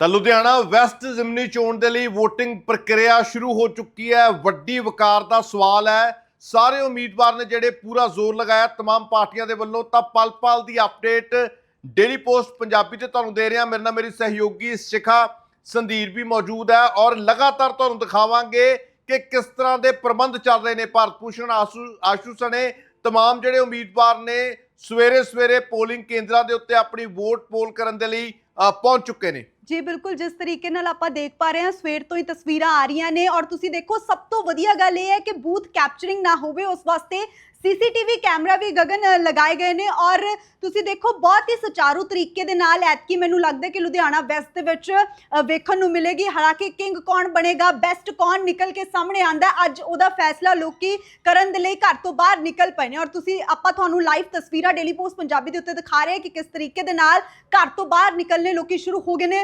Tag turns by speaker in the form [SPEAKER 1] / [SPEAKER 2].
[SPEAKER 1] ਤਾਂ ਲੁਧਿਆਣਾ ਵੈਸਟ ਜ਼ਿਮਨੀ ਚੋਣ ਦੇ ਲਈ VOTING ਪ੍ਰਕਿਰਿਆ ਸ਼ੁਰੂ ਹੋ ਚੁੱਕੀ ਹੈ ਵੱਡੀ ਵਕਾਰ ਦਾ ਸਵਾਲ ਹੈ ਸਾਰੇ ਉਮੀਦਵਾਰ ਨੇ ਜਿਹੜੇ ਪੂਰਾ ਜ਼ੋਰ ਲਗਾਇਆ तमाम ਪਾਰਟੀਆਂ ਦੇ ਵੱਲੋਂ ਤਾਂ ਪਲ-ਪਲ ਦੀ ਅਪਡੇਟ ਡੇਲੀ ਪੋਸਟ ਪੰਜਾਬੀ ਤੇ ਤੁਹਾਨੂੰ ਦੇ ਰਿਹਾ ਮੇਰੇ ਨਾਲ ਮੇਰੀ ਸਹਿਯੋਗੀ ਸ਼ਿਖਾ ਸੰਧੀਰ ਵੀ ਮੌਜੂਦ ਹੈ ਔਰ ਲਗਾਤਾਰ ਤੁਹਾਨੂੰ ਦਿਖਾਵਾਂਗੇ ਕਿ ਕਿਸ ਤਰ੍ਹਾਂ ਦੇ ਪ੍ਰਬੰਧ ਚੱਲ ਰਹੇ ਨੇ ਭਾਰਤ ਭੂਸ਼ਣ ਆਸ਼ੂ ਆਸ਼ੂ ਸਣੇ तमाम ਜਿਹੜੇ ਉਮੀਦਵਾਰ ਨੇ ਸਵੇਰੇ ਸਵੇਰੇ ਪੋਲਿੰਗ ਕੇਂਦਰਾਂ ਦੇ ਉੱਤੇ ਆਪਣੀ ਵੋਟ ਪੋਲ ਕਰਨ ਦੇ ਲਈ ਅ, ਪਹੁੰਚ ਚੁੱਕੇ ਨੇ
[SPEAKER 2] ਜੀ ਬਿਲਕੁਲ ਜਿਸ ਤਰੀਕੇ ਨਾਲ ਆਪਾਂ ਦੇਖ ਪਾ ਰਹੇ ਹਾਂ, ਸਵੇਰ ਤੋਂ ਹੀ ਤਸਵੀਰਾਂ ਆ ਰਹੀਆਂ ਨੇ ਔਰ ਤੁਸੀਂ ਦੇਖੋ, ਸਭ ਤੋਂ ਵਧੀਆ ਗੱਲ ਇਹ ਹੈ ਕਿ ਬੂਥ ਕੈਪਚਰਿੰਗ ਨਾ ਹੋਵੇ, ਉਸ ਵਾਸਤੇ ਸੀਸੀਟੀਵੀ ਕੈਮਰਾ ਵੀ ਗਗਨ ਲਗਾਏ ਗਏ ਨੇ ਔਰ ਤੁਸੀਂ ਦੇਖੋ, ਬਹੁਤ ਹੀ ਸੁਚਾਰੂ ਤਰੀਕੇ ਦੇ ਨਾਲ ਐਤਕੀ ਮੈਨੂੰ ਲੱਗਦਾ ਕਿ ਲੁਧਿਆਣਾ ਵੈਸਟ ਦੇ ਵਿੱਚ ਵੇਖਣ ਨੂੰ ਮਿਲੇਗੀ। ਹਾਲਾਂਕਿ ਕਿੰਗ ਕੌਣ ਬਣੇਗਾ ਬੈਸਟ ਕੌਣ ਨਿਕਲ ਕੇ ਸਾਹਮਣੇ ਆਂਦਾ, ਅੱਜ ਉਹਦਾ ਫੈਸਲਾ ਲੋਕੀ ਕਰਨ ਦੇ ਲਈ ਘਰ ਤੋਂ ਬਾਹਰ ਨਿਕਲ ਪਏ ਨੇ ਔਰ ਤੁਸੀਂ, ਆਪਾਂ ਤੁਹਾਨੂੰ ਲਾਈਵ ਤਸਵੀਰਾਂ ਡੇਲੀ ਪੋਸਟ ਪੰਜਾਬੀ ਦੇ ਉੱਤੇ ਦਿਖਾ ਰਹੇ ਕਿ ਕਿਸ ਤਰੀਕੇ ਦੇ ਨਾਲ ਘਰ ਤੋਂ ਬਾਹਰ ਨਿਕਲਨੇ ਲੋਕੀ ਸ਼ੁਰੂ ਹੋ ਗਏ ਨੇ।